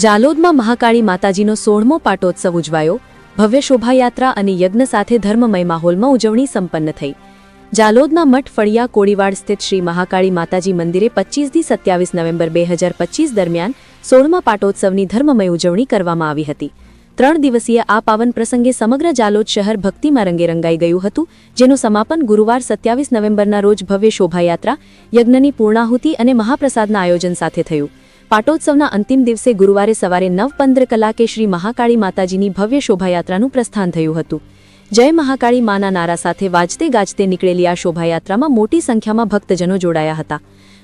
જાલોદમાં મહાકાળી માતાજીનો સોળમો પાટોત્સવ ઉજવાયો. ભવ્ય શોભાયાત્રા અને યજ્ઞ સાથે ધર્મમય માહોલમાં ઉજવણી સંપન્ન થઈ. જાલોદના મઠ ફળિયા કોળીવાડ સ્થિત શ્રી મહાકાળી માતાજી મંદિરે પચીસથી સત્યાવીસ નવેમ્બર બે હજાર પચીસ દરમિયાન સોળમા પાટોત્સવની ધર્મમય ઉજવણી કરવામાં આવી હતી. ત્રણ દિવસીય આ પાવન પ્રસંગે સમગ્ર જાલોદ શહેર ભક્તિમાં રંગે રંગાઈ ગયું હતું, જેનું સમાપન ગુરુવાર સત્યાવીસ નવેમ્બરના રોજ ભવ્ય શોભાયાત્રા, યજ્ઞની પૂર્ણાહુતિ અને મહાપ્રસાદના આયોજન સાથે થયું. પાટોત્સવના અંતિમ દિવસે ગુરુવારે સવારે નવ પંદર કલાકે શ્રી મહાકાળી માતાજીની ભવ્ય શોભાયાત્રાનું પ્રસ્થાન થયું હતું. જય મહાકાળી માના નારા સાથે વાજતે ગાજતે નીકળેલી આ શોભાયાત્રામાં મોટી સંખ્યામાં ભક્તજનો જોડાયા હતા.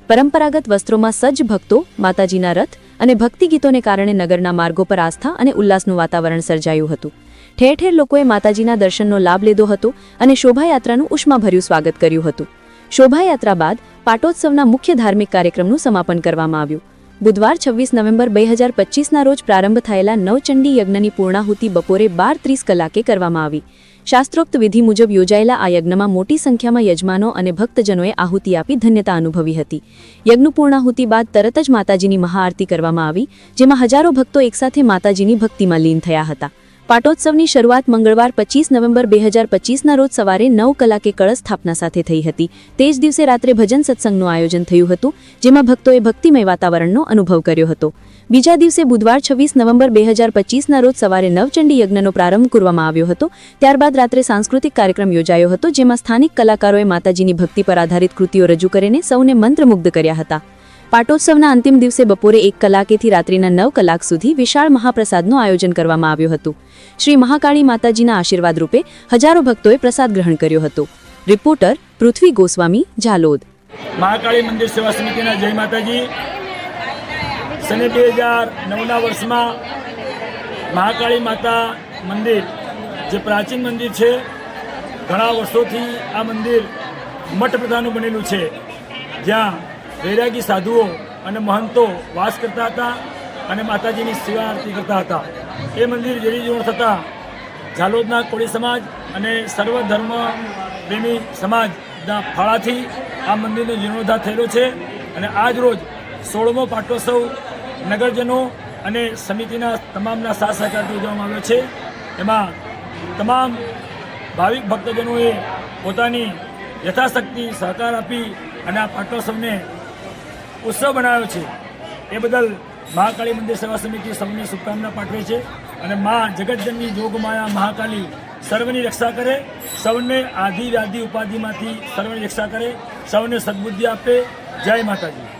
પરંપરાગત વસ્ત્રોમાં સજ્જ ભક્તો, માતાજીના રથ અને ભક્તિ ગીતોને કારણે નગરના માર્ગો પર આસ્થા અને ઉલ્લાસનું વાતાવરણ સર્જાયું હતું. ઠેર ઠેર લોકોએ માતાજીના દર્શનનો લાભ લીધો હતો અને શોભાયાત્રાનું ઉષ્માભર્યું સ્વાગત કર્યું હતું. શોભાયાત્રા બાદ પાટોત્સવના મુખ્ય ધાર્મિક કાર્યક્રમનું સમાપન કરવામાં આવ્યું. બુધવાર છવ્વીસ નવેમ્બર બે હજાર પચીસના રોજ પ્રારંભ થયેલા નવચંડી યજ્ઞની પૂર્ણાહુતિ બપોરે બાર ત્રીસ કલાકે કરવામાં આવી. શાસ્ત્રોક્ત વિધિ મુજબ યોજાયેલા આ યજ્ઞમાં મોટી સંખ્યામાં યજમાનો અને ભક્તજનોએ આહુતિ આપી ધન્યતા અનુભવી હતી. યજ્ઞ પૂર્ણાહુતિ બાદ તરત જ માતાજીની મહાઆરતી કરવામાં આવી, જેમાં હજારો ભક્તો એકસાથે માતાજીની ભક્તિમાં લીન થયા હતા. પાટોત્સવની શરૂઆત મંગળવાર પચીસ નવેમ્બર બે હજાર પચીસના રોજ સવારે નવ કલાકે કળશ સ્થાપના સાથે થઈ હતી. તે જ દિવસે રાત્રે ભજન સત્સંગનું આયોજન થયું હતું, જેમાં ભક્તોએ ભક્તિમય વાતાવરણનો અનુભવ કર્યો હતો. બીજા દિવસે બુધવાર છવ્વીસ નવેમ્બર બે હજાર પચીસના રોજ સવારે નવચંડી યજ્ઞનો પ્રારંભ કરવામાં આવ્યો હતો. ત્યારબાદ રાત્રે સાંસ્કૃતિક કાર્યક્રમ યોજાયો હતો, જેમાં સ્થાનિક કલાકારોએ માતાજીની ભક્તિ પર આધારિત કૃતિઓ રજૂ કરીને સૌને મંત્રમુગ્ધ કર્યા હતા. પાટોત્સવના અંતિમ દિવસે બપોરે એક કલાકેથી રાત્રિના નવ કલાક સુધી વિશાળ મહાપ્રસાદનું આયોજન કરવામાં આવ્યું હતું. શ્રી મહાકાળી માતાજીના આશીર્વાદ રૂપે હજારો ભક્તોએ પ્રસાદ ગ્રહણ કર્યો હતો. રિપોર્ટર પૃથ્વી ગોસ્વામી, ઝાલોદ. મહાકાળી મંદિર સેવા સમિતિના જય માતાજી. સને બે હજાર નવના વર્ષમાં મહાકાળી માતા મંદિર, જે પ્રાચીન મંદિર છે, ઘણા વર્ષોથી આ મંદિર મઠ પ્રધાનું બનેલું છે. જ્યાં વૈરાગી સાધુઓ અને મહંતો વાસ કરતા હતા અને માતાજીની સેવા આરતી કરતા હતા. એ મંદિર જરીજીર્ણ થતાં ઝાલોદના કોળી સમાજ અને સર્વ ધર્મ પ્રેમી સમાજના ફાળાથી આ મંદિરનો જીર્ણોદ્ધાર થયેલો છે અને આજ રોજ સોળમો પાટોત્સવ નગરજનો અને સમિતિના તમામના સાથ સહકારથી ઉજવવામાં આવ્યો છે. એમાં તમામ ભાવિક ભક્તજનોએ પોતાની યથાશક્તિ સહકાર આપી અને આ પાટોત્સવને ઉત્સવ બનાવ્યો છે. એ બદલ મહાકાળી મંદિર સેવા સમિતિ સૌને શુભકામના પાઠવે છે અને મા જગતજનની જોગમાયા મહાકાલી સર્વની રક્ષા કરે, સૌને આધિ વ્યાધિ ઉપાધિમાંથી સર્વની રક્ષા કરે, સૌને સદબુદ્ધિ આપે. જય માતાજી.